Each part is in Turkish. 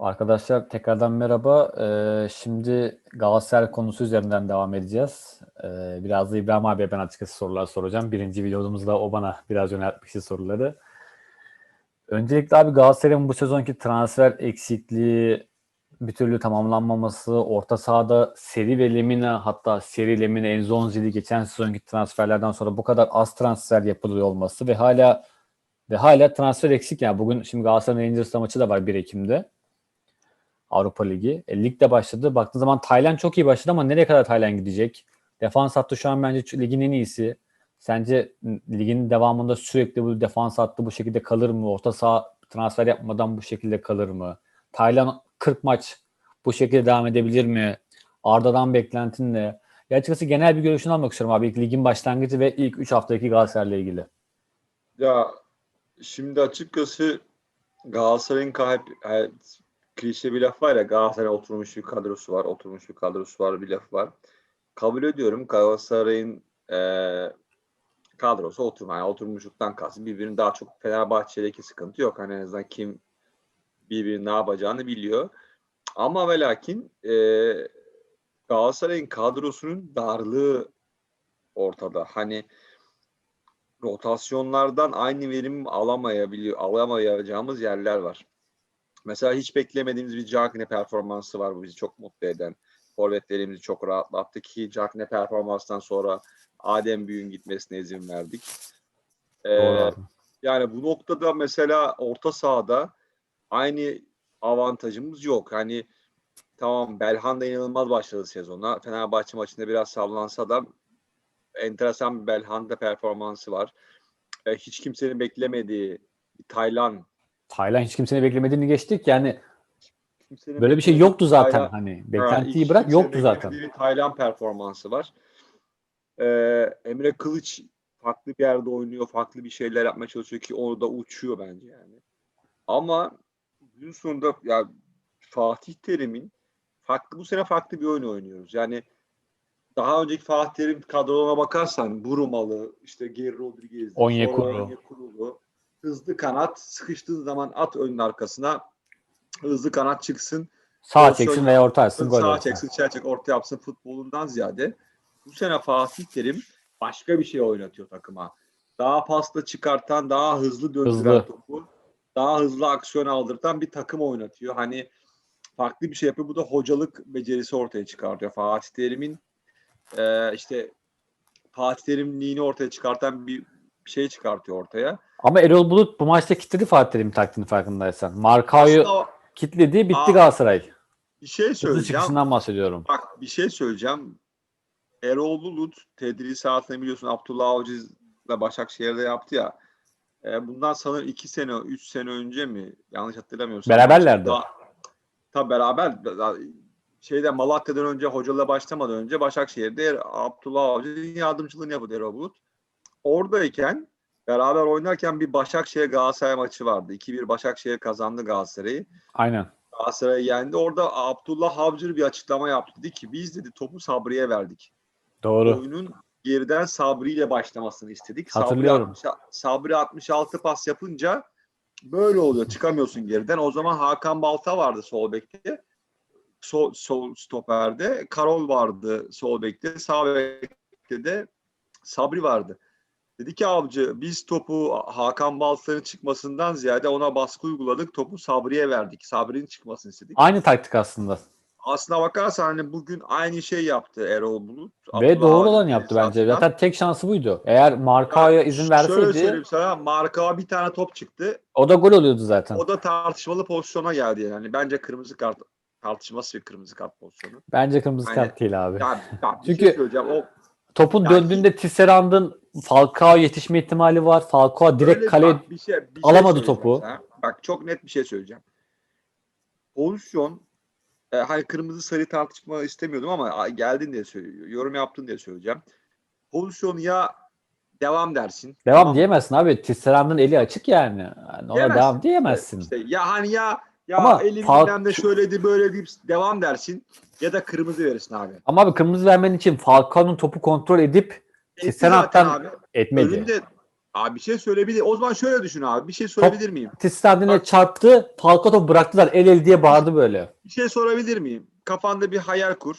Arkadaşlar tekrardan merhaba. Ee, şimdi Galatasaray konusu üzerinden devam edeceğiz. Ee, biraz da İbrahim abiye ben açıkçası sorular soracağım. Birinci videomuzda o bana biraz yöneltmişti soruları. Öncelikle abi Galatasaray'ın bu sezonki transfer eksikliği, bir türlü tamamlanmaması, orta sahada Seri ve Lemina hatta Seri Lemina Enzonzi'li geçen sezonki transferlerden sonra bu kadar az transfer yapılıyor olması ve hala ve hala transfer eksik yani bugün şimdi Galatasaray'ın Rangers'la maçı da var 1 Ekim'de. Avrupa Ligi. E, lig de başladı. Baktığın zaman Tayland çok iyi başladı ama nereye kadar Tayland gidecek? Defans hattı şu an bence ligin en iyisi. Sence ligin devamında sürekli bu defans hattı bu şekilde kalır mı? Orta saha transfer yapmadan bu şekilde kalır mı? Tayland 40 maç bu şekilde devam edebilir mi? Arda'dan beklentin ne? Ya açıkçası genel bir görüşünü almak istiyorum abi. İlk ligin başlangıcı ve ilk 3 haftaki Galatasaray'la ilgili. Ya şimdi açıkçası Galatasaray'ın e, klişe bir laf var ya Galatasaray oturmuş bir kadrosu var, oturmuş bir kadrosu var bir laf var. Kabul ediyorum Galatasaray'ın e, kadrosu oturma. Yani oturmuşluktan kastım birbirinin daha çok Fenerbahçe'deki sıkıntı yok. Hani en azından kim birbirinin ne yapacağını biliyor. Ama ve lakin e, Galatasaray'ın kadrosunun darlığı ortada. Hani rotasyonlardan aynı verim alamayabiliyor, alamayacağımız yerler var. Mesela hiç beklemediğimiz bir Cagne performansı var. Bu bizi çok mutlu eden. Forvetlerimizi çok rahatlattı ki Cagne performanstan sonra Adem Büyük'ün gitmesine izin verdik. Ee, Doğru yani bu noktada mesela orta sahada aynı avantajımız yok. Hani tamam Belhanda inanılmaz başladı sezona. Fenerbahçe maçında biraz sallansa da enteresan bir Belhanda performansı var. E, hiç kimsenin beklemediği bir Taylan. Hiç kimsenin beklemediğini geçtik. Yani Kimsenin böyle bir şey yoktu zaten Taylan- hani. Ha, Beklentiyi bırak yoktu zaten. Bir Taylan performansı var. Ee, Emre Kılıç farklı bir yerde oynuyor, farklı bir şeyler yapmaya çalışıyor ki onu da uçuyor bence yani. Ama gün sonunda ya Fatih Terim'in farklı bu sene farklı bir oyun oynuyoruz. Yani daha önceki Fatih Terim kadrolarına bakarsan Burumalı, işte Geri Rodriguez, Onyekuru. Hızlı kanat, sıkıştığı zaman at önün arkasına hızlı kanat çıksın. Sağ çeksin veya orta açsın Sağ olsun. çeksin, içeri çek, orta yapsın futbolundan ziyade bu sene Fatih Terim başka bir şey oynatıyor takıma. Daha pasla çıkartan, daha hızlı döndüren Hızlı. topu, daha hızlı aksiyon aldırtan bir takım oynatıyor. Hani farklı bir şey yapıyor. Bu da hocalık becerisi ortaya çıkartıyor. Fatih Terim'in e, işte Fatih Terimliğini ortaya çıkartan bir şey çıkartıyor ortaya. Ama Erol Bulut bu maçta kilitledi Fatih Terim'in taktiğini farkındaysan. Markao'yu Aslında kilitledi bitti Aa, Galatasaray. bir şey Hızlı söyleyeceğim. çıkışından bahsediyorum. Bak bir şey söyleyeceğim. Erol Bulut tedrisatını biliyorsun Abdullah Avcı'yla Başakşehir'de yaptı ya. E, bundan sanırım iki sene, üç sene önce mi? Yanlış hatırlamıyorsam. Beraberlerdi. Daha, tabii beraber. Daha- Şeyde Malatya'dan önce hocalığa başlamadan önce Başakşehir'de Abdullah Avcı'nın yardımcılığını yapıyordu Erol Bulut. Oradayken beraber oynarken bir Başakşehir Galatasaray maçı vardı. 2-1 Başakşehir kazandı Galatasaray'ı. Aynen. Galatasaray'ı yendi. Orada Abdullah Avcı bir açıklama yaptı. Dedi ki biz dedi topu Sabri'ye verdik. Doğru. Oyunun geriden Sabri ile başlamasını istedik. Hatırlıyorum. Sabri, 60 Sabri 66 pas yapınca böyle oluyor. Çıkamıyorsun geriden. O zaman Hakan Balta vardı sol bekte. Sol, sol stoperde. Karol vardı sol bekte. Sağ bekte de Sabri vardı. Dedi ki avcı biz topu Hakan Balta'nın çıkmasından ziyade ona baskı uyguladık. Topu Sabri'ye verdik. Sabri'nin çıkmasını istedik. Aynı taktik aslında. Aslına bakarsan hani bugün aynı şey yaptı Erol Bulut. Ve Abdullah doğru Avcı olan yaptı bence. tesisatından. Zaten tek şansı buydu. Eğer Markao'ya izin Şöyle verseydi söyleyeyim sana Marka'a bir tane top çıktı. o da gol oluyordu zaten. O da tartışmalı pozisyona geldi yani. Bence kırmızı kart tartışması bir kırmızı kart pozisyonu. Bence kırmızı Aynen. kart değil abi. Ya, ya bir Çünkü- şey. O Topun Yani- döndüğünde Tisserand'ın Falcao yetişme ihtimali var. Falcao direkt bak, bir şey, bir şey alamadı söyleyeceğim topu. sana. Bak çok net bir şey söyleyeceğim. Pozisyon e, hani kırmızı sarı tartışma istemiyordum ama geldin diye söylüyorum. Yorum yaptın diye söyleyeceğim. Pozisyon ya devam dersin. devam tamam diyemezsin abi. Tisserand'ın eli açık yani. yani ona Diyemezsin. devam diyemezsin. İşte ya hani ya ya Ama eli Fal- bilmem de şöyleydi böyle deyip devam dersin ya da kırmızı verirsin abi. Ama abi kırmızı vermen için Falcao'nun topu kontrol edip Etti zaten abi. etmedi. Önünde Abi bir şey söyleyebilir. O zaman şöyle düşün abi. Bir şey sorabilir miyim? Bak- çarptı. Falcao topu bıraktılar. El el diye bağırdı böyle. Bir şey sorabilir miyim? Kafanda bir hayal kur.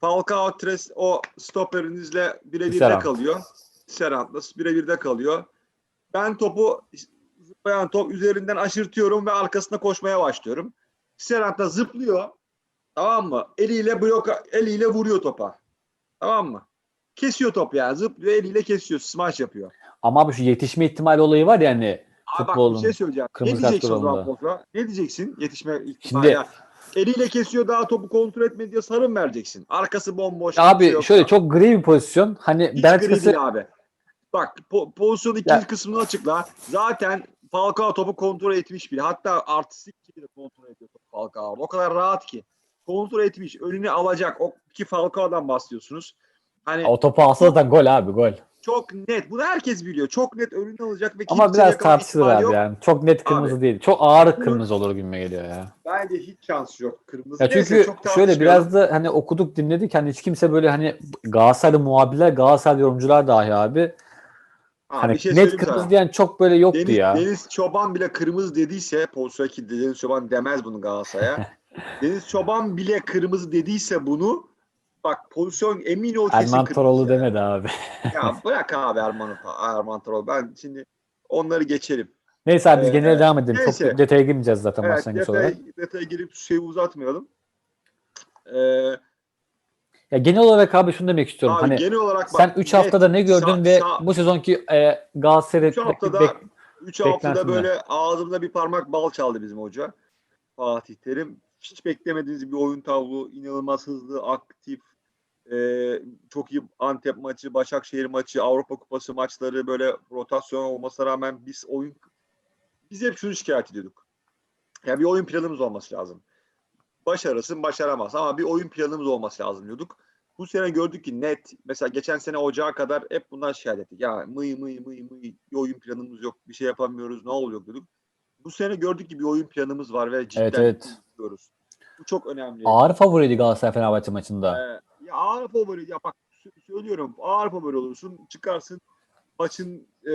Falcao Tres o stoperinizle birebirde Tisserand. kalıyor. Serant'la birebirde kalıyor. Ben topu zıplayan top üzerinden aşırtıyorum ve arkasına koşmaya başlıyorum. Serant da zıplıyor. Tamam mı? Eliyle blok eliyle vuruyor topa. Tamam mı? Kesiyor top yani. Zıplıyor eliyle kesiyor. Smash yapıyor. Ama abi şu yetişme ihtimali olayı var ya hani Abi bak bir şey söyleyeceğim. ne diyeceksin o zaman. Potra? Ne diyeceksin? Yetişme Şimdi- ihtimali. ya. Eliyle kesiyor daha topu kontrol etmedi diye sarı mı vereceksin? Arkası bomboş. abi yok. şöyle çok gri bir pozisyon. Hani Hiç ben gri değil abi. Bak po- pozisyonun ikinci kısmını açıkla. Zaten Falcao topu kontrol etmiş bile. Hatta artistik şekilde kontrol ediyor topu Falcao. O kadar rahat ki. Kontrol etmiş. Önüne alacak. O iki Falcao'dan bahsediyorsunuz. Hani o topu alsa zaten gol abi gol. çok net. Bunu herkes biliyor. Çok net önüne alacak ve Ama biraz tartışılır abi yok. yani. Çok net kırmızı değil. Çok ağır kırmızı olur gibime geliyor ya. Bence hiç şansı yok. Kırmızı Ya neyse, çünkü çok şöyle biraz da hani okuduk dinledik hani hiç kimse böyle hani Galatasaraylı muhabirler Galatasaray yorumcular dahi abi Abi hani şey net kırmızı sana. diyen çok böyle yoktu Deniz, ya. Deniz Çoban bile kırmızı dediyse pozisyon ki Deniz Çoban demez bunu Galatasaray'a. Deniz Çoban bile kırmızı dediyse bunu bak pozisyon emin ol kesin Erman kırmızı. Toroğlu demedi abi. Ya bırak abi Erman'ı Erman Toroğlu. Ben şimdi onları geçelim. Neyse abi biz Ee, genel devam edelim. neyse. Çok detaya girmeyeceğiz zaten Evet başlangıç detaya, olarak. detaya girip şeyi uzatmayalım. Ee, Ya genel olarak abi şunu demek istiyorum. abi hani genel olarak bak, sen 3 net, haftada ne gördün sa- ve sa- bu sezonki e, Galatasaray 3 haftada bek- 3 haftada böyle ağzımda bir parmak bal çaldı bizim hoca. Fatih Terim. Hiç beklemediğiniz bir oyun tablo. inanılmaz hızlı, aktif. eee, çok iyi Antep maçı, Başakşehir maçı, Avrupa Kupası maçları böyle rotasyon olmasına rağmen biz oyun biz hep şunu şikayet ediyorduk. Ya bir oyun planımız olması lazım. Başarısın, başaramaz ama bir oyun planımız olması lazım diyorduk. Bu sene gördük ki net. Mesela geçen sene ocağa kadar hep bundan şikayet ettik. Ya mıy mıy mıy mıy bir oyun planımız yok. Bir şey yapamıyoruz. Ne oluyor diyorduk. Bu sene gördük ki bir oyun planımız var ve cidden Evet, evet. yapıyoruz. Bu çok önemli. ağır favoriydi Galatasaray Fenerbahçe maçında. Ee, ya ağır favori ya bak sö- söylüyorum ağır favori olursun çıkarsın maçın e,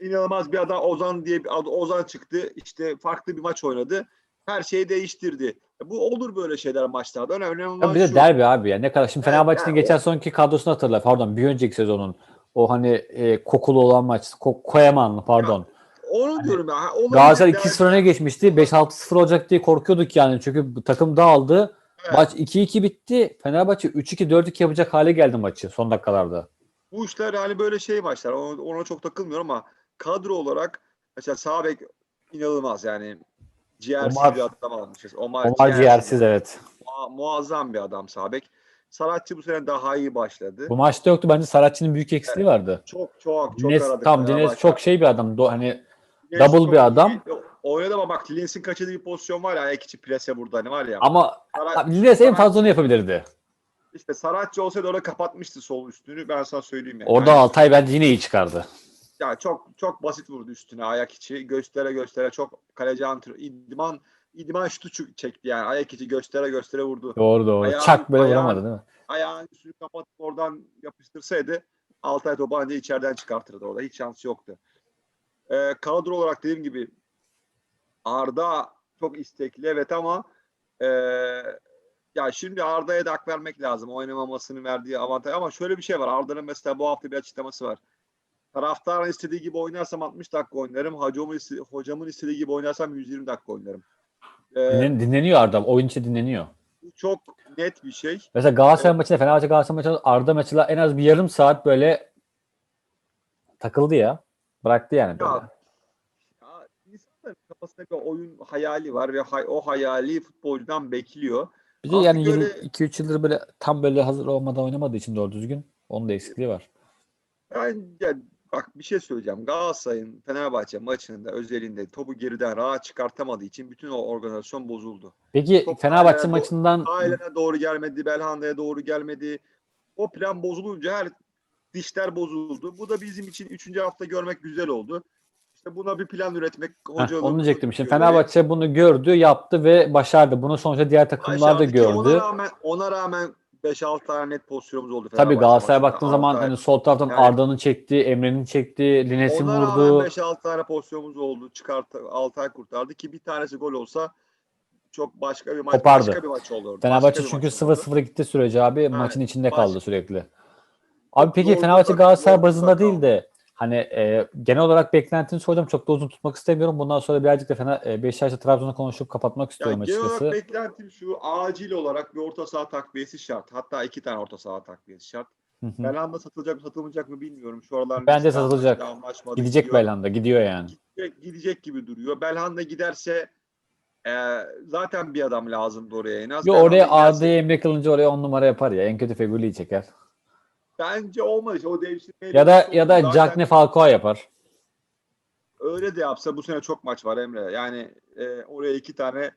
inanılmaz bir adam Ozan diye bir ad- Ozan çıktı işte farklı bir maç oynadı her şeyi değiştirdi. Bu olur böyle şeyler maçlarda. Önemli Ya olan bir de şu. derbi abi ya. Ne kadar şimdi Fenerbahçe'nin yani geçen sonki kadrosunu hatırla. Pardon bir önceki sezonun. O hani e, kokulu olan maç. Ko- Koyamanlı pardon. Onu diyorum ya. olabilir Galatasaray derbi. 2-0 öne geçmişti. 5-6-0 olacak diye korkuyorduk yani. Çünkü takım dağıldı. Evet. Maç 2-2 bitti. Fenerbahçe 3-2 4-2 yapacak hale geldi maçı son dakikalarda. Bu işler hani böyle şey maçlar. Ona, ona çok takılmıyorum ama kadro olarak mesela sağ bek inanılmaz yani. Ciğersiz Omar- bir adam almışız. Omar, Omar ciğersiz evet. Mua- muazzam bir adam sağ bek. Saratçı bu sene daha iyi başladı. Bu maçta yoktu. Bence Saratçı'nın büyük eksikliği vardı. Çok çok çok Dines, aradık. tam Dines çok şey bir adam. Do, hani Dines double bir adam. Oynadı ama bak Lines'in kaçırdığı bir pozisyon var ya ayak içi plase burada hani var ya. ama Sarat- Lines en fazla onu yapabilirdi. işte Saratçı olsaydı orada kapatmıştı sol üstünü ben sana söyleyeyim yani. Orada Yani- Altay bence yine iyi çıkardı. Ya çok çok basit vurdu üstüne ayak içi. Göstere göstere çok kaleci antrenör. İdman İdman şutu çekti yani. Ayak içi göstere göstere vurdu. Doğru doğru. Ayağın- Çak böyle ayağın- vuramadı değil mi? Ayağını üstünü kapatıp oradan yapıştırsaydı Altay topu anca içeriden çıkartırdı orada. Hiç şansı yoktu. Ee, kadro olarak dediğim gibi Arda çok istekli evet ama ee, ya şimdi Arda'ya da hak vermek lazım. Oynamamasının verdiği avantaj. Ama şöyle bir şey var. Arda'nın mesela bu hafta bir açıklaması var. Taraftarın istediği gibi oynarsam 60 dakika oynarım. Hocamın, hocamın istediği gibi oynarsam 120 dakika oynarım. Ee, Dinlen- dinleniyor Arda. Oyun içi dinleniyor. bu çok net bir şey. Mesela Galatasaray maçında Fenerbahçe Galatasaray maçında Arda maçıyla en az bir yarım saat böyle takıldı ya. Bıraktı yani böyle. Ya, ya insanların kafasında bir oyun hayali var ve hay- o hayali futbolcudan bekliyor. Bir de Artık yani öyle- 2-3 yıldır böyle tam böyle hazır olmadan oynamadığı için doğru düzgün. Onun da eksikliği var. Ben ya, bak bir şey söyleyeceğim. Galatasaray'ın Fenerbahçe maçında özelinde topu geriden rahat çıkartamadığı için bütün o organizasyon bozuldu. Peki Top Fenerbahçe bu- maçından Ailene doğru gelmedi, Belhanda'ya doğru gelmedi. O plan bozulunca her dişler bozuldu. Bu da bizim için üçüncü hafta görmek güzel oldu. İşte buna bir plan üretmek hocanın onu diyecektim. Şimdi. Fenerbahçe bunu gördü, yaptı ve başardı. Bunu sonuçta diğer takımlar da ki Ona gördü. rağmen, ona rağmen 5-6 tane net pozisyonumuz oldu. Tabii Galatasaray'a baktığın zaman hani sol taraftan Yani- Arda'nın çektiği, Emre'nin çektiği, Lines'in vurduğu. 5-6 tane pozisyonumuz oldu. Çıkarttı, Altay kurtardı ki bir tanesi gol olsa çok başka bir maç Kopardı. başka bir maç olurdu. Fenerbahçe çünkü maç 0-0 olurdu. gitti sürece abi Evet, maçın içinde baş- kaldı sürekli. Abi peki zorlu Fenerbahçe Galatasaray bazında da değil de hani e, genel olarak beklentini soracağım. Çok da uzun tutmak istemiyorum. Bundan sonra birazcık da Fener, e, Beşiktaş'la Trabzon'u konuşup kapatmak istiyorum Yani genel açıkçası. olarak beklentim şu acil olarak bir orta saha takviyesi şart. Hatta iki tane orta saha takviyesi şart. Belhanda satılacak mı satılmayacak mı bilmiyorum. Şu aralar Bence satılacak. Gidecek gidiyor. Belhanda. Gidiyor yani. Gidecek, gidecek gibi duruyor. Belhanda giderse e, zaten bir adam lazımdı oraya en az. Yo oraya Arda'yı Emre kılınca oraya on numara yapar ya. En kötü Fegüli'yi çeker. Bence olmaz. O devşirmeyle Ya da ya da Zaten Cagney Falcao yapar. Öyle de yapsa bu sene çok maç var Emre. Yani e, oraya iki tane e,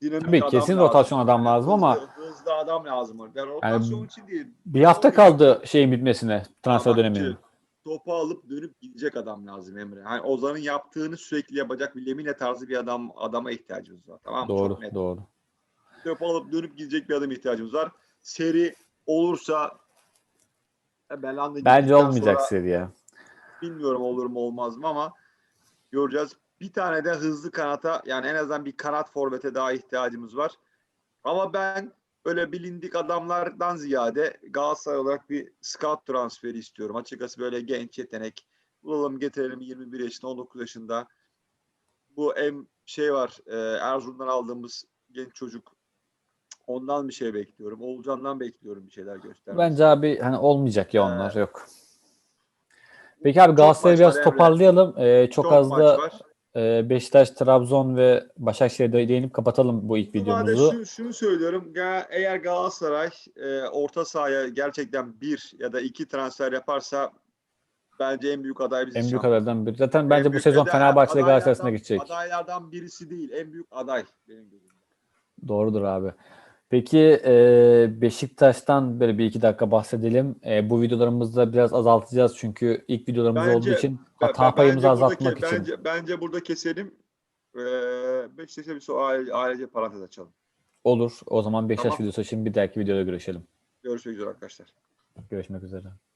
dinamik Tabii, adam kesin lazım. rotasyon adam lazım ama- hızlı, hızlı adam lazım. Yani rotasyon için değil. Bir hafta kaldı şeyin bitmesine. Transfer Ama döneminin. Topu alıp dönüp gidecek adam lazım Emre. Hani Ozan'ın yaptığını sürekli yapacak bir Lemine tarzı bir adam adama ihtiyacımız var. Tamam mı? Doğru, Çok net. doğru. Topu alıp dönüp gidecek bir adam ihtiyacımız var. Seri olursa Belhanda Bence olmayacak sonra- seri ya. Bilmiyorum olur mu olmaz mı ama göreceğiz. Bir tane de hızlı kanata yani en azından bir kanat forvete daha ihtiyacımız var. Ama ben öyle bilindik adamlardan ziyade Galatasaray olarak bir scout transferi istiyorum. Açıkçası böyle genç yetenek bulalım getirelim 21 yaşında 19 yaşında. Bu em şey var e, Erzurum'dan aldığımız genç çocuk ondan bir şey bekliyorum. Oğulcan'dan bekliyorum bir şeyler göstermesi. Bence abi hani olmayacak ya Ee, onlar yok. Peki abi Galatasaray'ı biraz toparlayalım. Ee, çok, Çok az da e, Beşiktaş, Trabzon ve Başakşehir'de değinip kapatalım bu ilk Bu videomuzu. şu, şunu söylüyorum. Eğer Galatasaray e, orta sahaya gerçekten bir ya da iki transfer yaparsa bence en büyük aday biziz. En büyük adaylardan biri. Zaten En bence bu büyük sezon aday- Fenerbahçe ile Galatasaray arasında adaylardan- geçecek. Adaylardan birisi değil. En büyük aday benim gözümde. Doğrudur abi. Peki e, Beşiktaş'tan böyle bir iki dakika bahsedelim. E, bu videolarımızda biraz azaltacağız çünkü ilk videolarımız Bence- olduğu için hata ben- payımızı bence azaltmak ke- için. Bence, bence burada keselim. Ee, Beşiktaş'a bir aile, ailece parantez açalım. Olur. O zaman Beşiktaş Tamam. videosu için bir dahaki videoda görüşelim. Görüşmek üzere arkadaşlar. Görüşmek üzere.